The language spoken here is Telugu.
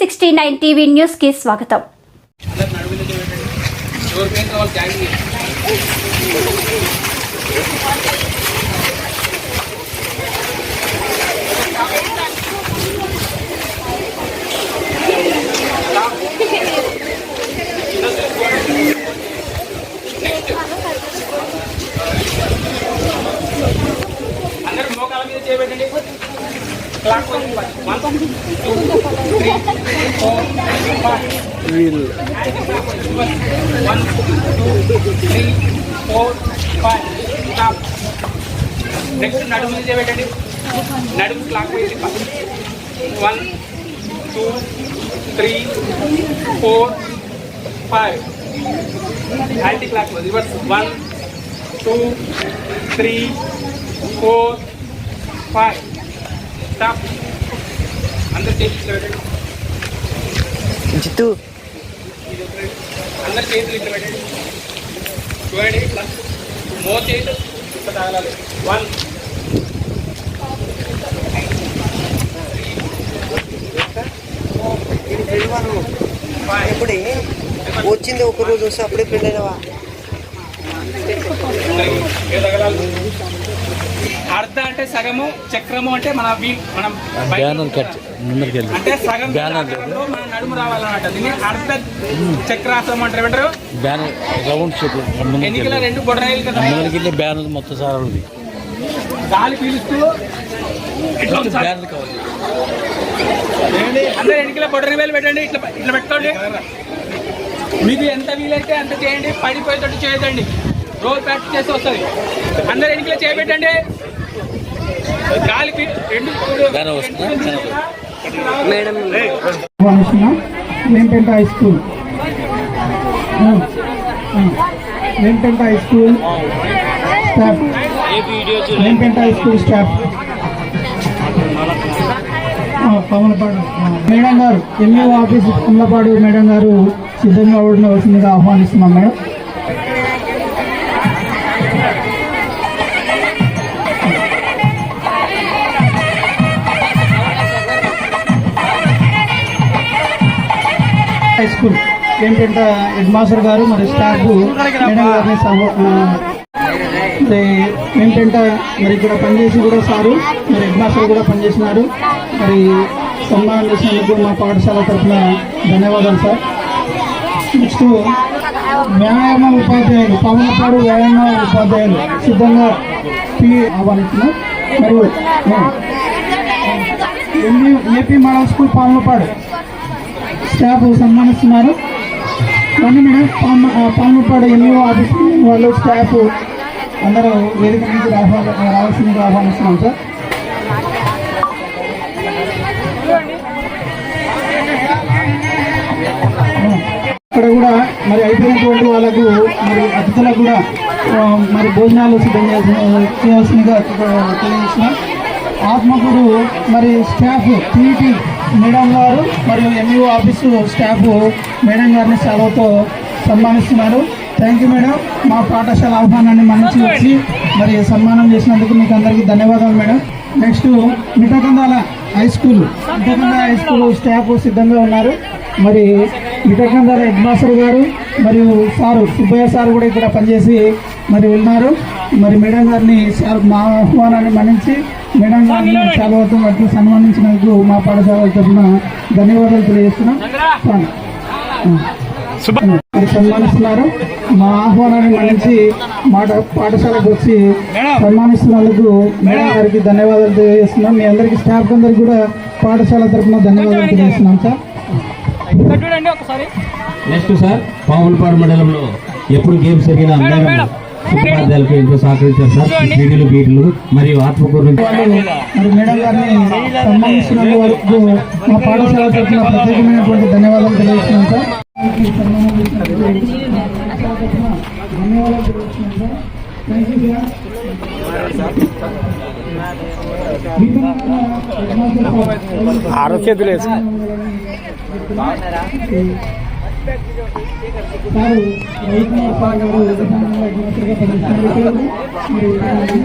సిక్స్టీ నైన్ టీవీ న్యూస్కి స్వాగతం. అందరూ మోకాల మీద చేయబెట్టండి. Clock one one two three four five one two three four five stop next నడుము మీద పెట్టండి నడుము క్లాక్ వేసి one two three four five anti clock reverse one two three four five stop అందరు చేసి ఇట్లా పెట్టండి జిత్తు అందరు చేతులు ఇట్లా పెట్టండి. చూడండి ఇట్లా మో చేతులు ఇట్లా తగలాలి వన్ ఎప్పుడే? వచ్చింది ఒక రోజు వస్తే అప్పుడే తగలాలి. అర్ధ అంటే సగము చక్రము అంటే మన వీ మనం అంటే సగం బ్యానర్ మన నడుము రావాలన్నమాట. దీన్ని అర్ధ చక్రాసనం అంటారు ఏమంటారు? బ్యానర్ రౌండ్ షేప్ ముందరికి ఎన్నికల రెండు బొడరాయిలు కదా? బ్యానర్ మొత్తం సార్ ఉంది గాలి పీలుస్తూ ఇట్లా. బ్యానర్ కావాలి? అందరు ఎన్నికల బొడరి వేలు పెట్టండి ఇట్లా ఇట్లా పెట్టుకోండి. మీకు ఎంత వీలైతే అంత చేయండి పడిపోయేటట్టు చేయదండి రోజు ప్రాక్టీస్ చేస్తే వస్తుంది. అందరు ఎన్నికల చేయబెట్టండి గాలి రెండు madam Venkata high school Venkata high school staff Venkata high school staff ఆ, కమలపాడు మేడం గారు ఎంఈఓ ఆఫీస్ కమలపాడు మేడం గారు సిద్ధంగా ఉండవలసిందిగా ఆహ్వానిస్తున్నాం మేడం. High school. ఏంటంటే హెడ్ మాస్టర్ గారు మరి స్టాఫ్ మేడం గారిని మరి ఏంటంటే మరి ఇక్కడ పనిచేసి కూడా సారు మరి హెడ్ మాస్టర్ కూడా పనిచేసినారు మరి సన్మానం చేసినందుకు మా పాఠశాల తరఫున ధన్యవాదాలు సార్. నెక్స్ట్ వ్యాయామ ఉపాధ్యాయులు పవనపాడు వ్యాయామ ఉపాధ్యాయులు సిద్ధంగా పి ఆహ్వానిస్తున్నాం. మరియు AP model school Pavanapadu. Staff సన్మానిస్తున్నారు. రండి మేడం. పాముపాడు ఎంఈఓ ఆఫీస్ వాళ్ళు స్టాఫ్ అందరూ వేదిక నుంచి రావాల రావాల్సిందిగా ఆహ్వానిస్తున్నాం సార్. ఇక్కడ కూడా మరి అయిపోయినటువంటి వాళ్ళకు మరి అతిథులకు కూడా మరి భోజనాలు సిద్ధం చేయాల్సిన చేయాల్సిందిగా తెలియజేస్తున్నాం. ఆత్మకూరు మరి స్టాఫ్ టీటీ మేడం గారు మరియు ఎంఈఓ ఆఫీసు స్టాఫ్ మేడం గారిని సెలవుతో సన్మానిస్తున్నారు. Thank you madam. మా పాఠశాల ఆహ్వానాన్ని మన్నించి వచ్చి మరి సన్మానం చేసినందుకు మీకు అందరికీ ధన్యవాదాలు madam. Next Mitakandala high school Mitakandala high school staff సిద్ధంగా ఉన్నారు. మరి మిఠకందాల హెడ్ మాస్టర్ గారు మరియు సారు సుబ్బయ్య సార్ కూడా ఇక్కడ పనిచేసి మరి ఉన్నారు మరి మేడం గారిని సార్ మా ఆహ్వానాన్ని మన్నించి మేడం గారిని సెలవుతో అట్లా సన్మానించినందుకు మా పాఠశాల తరఫున ధన్యవాదాలు తెలియజేస్తున్నాం. సన్మానిస్తున్నారు. మా ఆహ్వానాన్ని మన్నించి మాట పాఠశాలకు వచ్చి సన్మానిస్తున్నందుకు మేడం గారికి ధన్యవాదాలు తెలియజేస్తున్నాం. మీ అందరికీ స్టాఫ్ అందరికి కూడా పాఠశాల తరఫున ధన్యవాదాలు తెలియజేస్తున్నాం సార్. ఇక్కడ చూడండి ఒకసారి. నెక్స్ట్ సార్ పావులపాడు మండలంలో ఎప్పుడు గేమ్స్ జరిగినా మేడం. ఉపాధ్యాయులకు ఎంతో సహకరించారు సార్. బీడీలు మరియు ఆత్మకూరు మరి మేడం గారిని సన్మానిస్తున్నందుకు వరకు మా పాఠశాల తరఫున ప్రత్యేకమైనటువంటి ధన్యవాదాలు తెలియజేస్తున్నాం సార్. సన్మానం వారు రైతు పాఠశాల విధానంగా పనిచేస్తున్నారు